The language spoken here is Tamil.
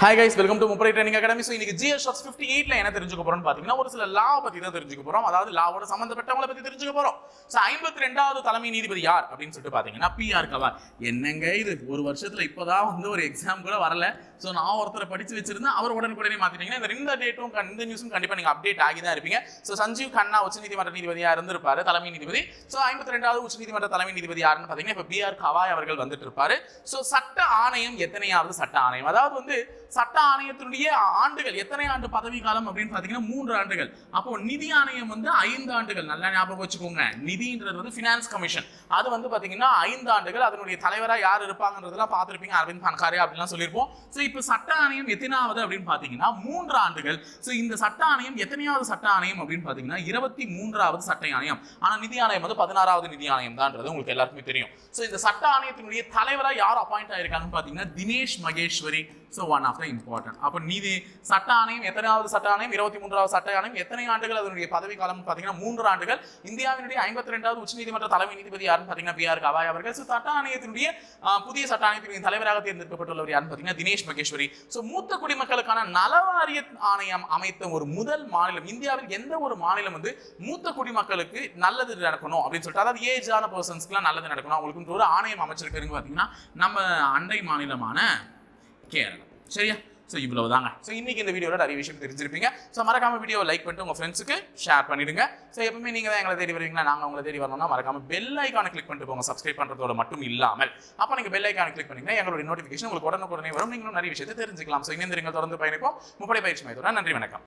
Hi guys welcome to Muppadai training academy so இன்னைக்கு ஜிஎஸ் ஷாப்ஸ் ஃபிஃப்டி எயிட்ல என்ன தெரிஞ்சுக்க போறோம்னு பார்த்தீங்கன்னா ஒரு சில லா பத்தி தான் தெரிஞ்சுக்க போறோம். அதாவது லாவோட சம்பந்தப்பட்டவங்களை பற்றி தெரிஞ்சுக்க போறோம். ஸோ ஐம்பத்தி ரெண்டாவது தலைமை நீதிபதி யார் அப்படின்னு சொல்லிட்டு பார்த்தீங்கன்னா பிஆர் கவார். என்னங்க இது? ஒரு வருஷத்துல இப்போதான் வந்து ஒரு எக்ஸாம் கூட வரல. ஸோ நான் ஒருத்தரை படிச்சு வச்சிருந்தேன் அவர் உடனுக்குடனே மாத்திட்டீங்கன்னா இந்த ரெண்டு டேட்டும் இந்த நியூஸும் கண்டிப்பாக நீங்க அப்டேட் ஆகி தான் இருப்பீங்க. ஸோ சஞ்சீவ் கண்ணா உச்சநீதிமன்ற நீதிபதியாக இருந்திருப்பாரு தலைமை நீதிபதி. ஸோ ஐம்பத்தி ரெண்டாவது உச்சநீதிமன்ற தலைமை நீதிபதி யாருன்னு பார்த்தீங்கன்னா இப்போ பிஆர் கவாய் அவர்கள் வந்துட்டு இருப்பாரு. ஸோ சட்ட ஆணையம் எத்தனையாவது சட்ட ஆணையம்? அதாவது வந்து சட்ட ஆணையத்தினுடைய ஆண்டுகள். எத்தனை ஆண்டு பதவி காலம் அப்படின்னு பார்த்தீங்கன்னா மூன்று ஆண்டுகள். அப்போ நிதி ஆணையம் வந்து ஐந்து ஆண்டுகள். நல்லா ஞாபகம் வச்சுக்கோங்க. நிதின்றது வந்து ஃபினான்ஸ் கமிஷன் அது வந்து பார்த்தீங்கன்னா ஐந்து ஆண்டுகள். அதனுடைய தலைவராக யார் இருப்பாங்கன்றதெல்லாம் பார்த்துருப்பீங்க. அரவிந்த் பன்காரே அப்படிலாம் சொல்லியிருப்போம். ஸோ இப்போ சட்ட ஆணையம் எத்தனாவது அப்படின்னு பார்த்தீங்கன்னா மூன்று ஆண்டுகள். ஸோ இந்த சட்ட ஆணையம் எத்தனையாவது சட்ட ஆணையம் அப்படின்னு பார்த்தீங்கன்னா இருபத்தி மூன்றாவது சட்ட ஆணையம். ஆனால் நிதி ஆணையம் வந்து பதினாறாவது நிதி ஆணையம் தான்ன்றது உங்களுக்கு எல்லாருக்குமே தெரியும். ஸோ இந்த சட்ட ஆணையத்தினுடைய தலைவராக யார் அப்பாயிண்ட் ஆயிருக்காங்கன்னு பார்த்தீங்கன்னா Dinesh Maheshwari so one of the important அப்போ நீதி சட்ட ஆணையம் எத்தனாவது சட்ட ஆணையம் இருபத்தி மூன்றாவது சட்ட ஆணையம் எத்தனை ஆண்டுகள் அதனுடைய பதவி காலம் பார்த்தீங்கன்னா மூன்று ஆண்டுகள். இந்தியாவினுடைய ஐம்பத்தி ரெண்டாவது உச்சநீதிமன்ற தலைமை நீதிபதி யாருன்னு பார்த்தீங்கன்னா பி ஆர் கவாய் அவர்கள். ஸோ சட்ட ஆணையத்தினுடைய புதிய சட்ட ஆணையத்தினுடைய தலைவராக தேர்ந்தெடுக்கப்பட்டுள்ளவர் யாருன்னு பார்த்தீங்கன்னா தினேஷ் மகேஸ்வரி. ஸோ மூத்த குடிமக்களுக்கான நலவாரிய ஆணையம் அமைத்த ஒரு முதல் மாநிலம் இந்தியாவில் எந்த ஒரு மாநிலம் வந்து மூத்த குடிமக்களுக்கு நல்லது நடக்கணும் அப்படின்னு சொல்லிட்டு அதாவது ஏஜான பர்சன்ஸ்க்குலாம் நல்லது நடக்கணும். அவங்களுக்கு ஒரு ஆணையம் அமைச்சிருக்காருங்க பார்த்தீங்கன்னா நம்ம அண்டை மாநிலமான கேரளா சரியா? ஸோ இவ்வளவு தாங்க ஸோ இன்றைக்கி இந்த வீடியோவில் நிறைய விஷயம் தெரிஞ்சிருப்பீங்க. ஸோ மறக்காம வீடியோவை லைக் பண்ணிட்டு உங்கள் ஃப்ரெண்ட்ஸுக்கு ஷேர் பண்ணிடுங்க. ஸோ எப்பவுமே நீங்கள் தான் எங்களை தேடி வருவீங்களா? நாங்கள் உங்களை தேடி வரணும்னா மறக்காம பெல் ஐக்கானை கிளிக் பண்ணிட்டு போங்க. சப்ஸ்கிரைப் பண்ணுறதோட மட்டும் இல்லாமல். அப்போ நீங்கள் பெல் ஐக்கானை கிளிக் பண்ணிங்கன்னா எங்களுடைய நோட்டிஃபிகேஷன் உங்களுக்கு உடனுக்குடனே வரும். நீங்களும் நிறைய விஷயத்தை தெரிஞ்சுக்கலாம். ஸோ இணைந்திருங்க தொடர்ந்து பயணிப்போம். முப்படை பயிற்சி மையத்தோட நன்றி வணக்கம்.